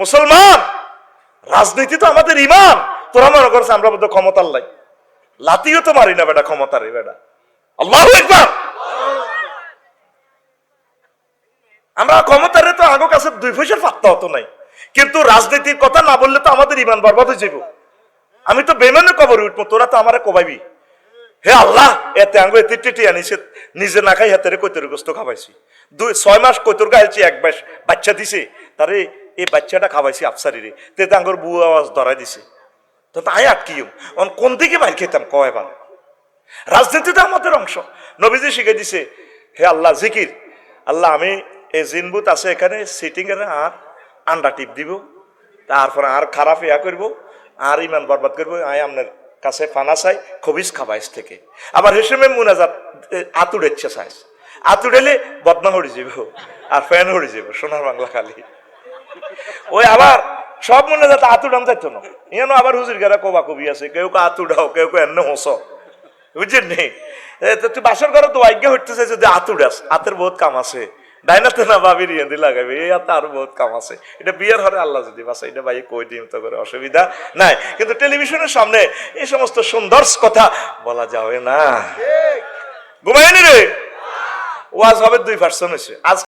মুসলমান, রাজনীতি তো আমাদের ইমান তোরা মনে করছে আমরা বোধ ক্ষমতার লাই। লাতিও তো মারি না বেটা, ক্ষমতার বেটা। আল্লাহ একবার আমরা ক্ষমতারে তো আগো কাছে দুই পয়সার পাত্তা হতো নাই। কিন্তু রাজনীতির কথা না বললে তো আমাদের ইমান বরবাদ হয়ে যাব আমি তো বেমানে কবর উঠবো, তোরা তো আমারে কবাইবি। হে আল্লাহ, এতে আঙ্গু এতে টিটি আনিছে, নিজে না খাই হাতের কৈতর গোস্ত খাওয়াইছি দুই, ছয় মাস কৈতর গাইছি এক মাস বাচ্চা দিছে। তারে এই বাচ্চাটা খাওয়াইছি আফসারিরে। তে আঙ্গুর বউ আওয়াজ ধরাই দিছে। তো তাই আটকিও অন কোন দিকে বাইর খেতাম? কয় রাজনীতি তো আমাদের অংশ। নবীজি শিখে দিছে, হে আল্লাহ, জিকির। আল্লাহ, আমি এই জিনবুত আছে এখানে সিটিং এর আর আন্ডা টিপ দিব। তারপর আর খারাপ ইয়া করব, আর ইমান বরবাদ করব। আয় আপনার কাছে ফানা চাই খবিস খাবাইস থেকে। আবার হেসেমে মুনাজাত আতুড়েচ্ছে চাইস। আতুড়েলে বদনাম হয়ে যাব আর ফ্যান হয়ে যাব সোনার বাংলা খালি। ওই আবার সব মনে যাতে আতুডাম যাইতো না। ইয়ানো আবার হুজুর গেরা কবা কবি আছে কেউ কে আতুডাও কেউ কে এন্ন হস বুঝছেন নি? তুই বাসর ঘরে তো আজ্ঞা হইতেছে যদি আতুডাস হাতের বহুত কাম আছে। ডাইনাতে না ভাবির ইয়ে দিয়ে লাগাবে এই হাতে আরও বহুত কাম আছে। এটা বিয়ের হরে আল্লাহ যদি বাসা এটা ভাই কই দিন তো করে অসুবিধা নাই। কিন্তু টেলিভিশনের সামনে এই সমস্ত সুন্দর কথা বলা যাবে না। ঘুমায়নি রে? ওয়াজ হবে দুই পার্সেন্ট হয়েছে আজ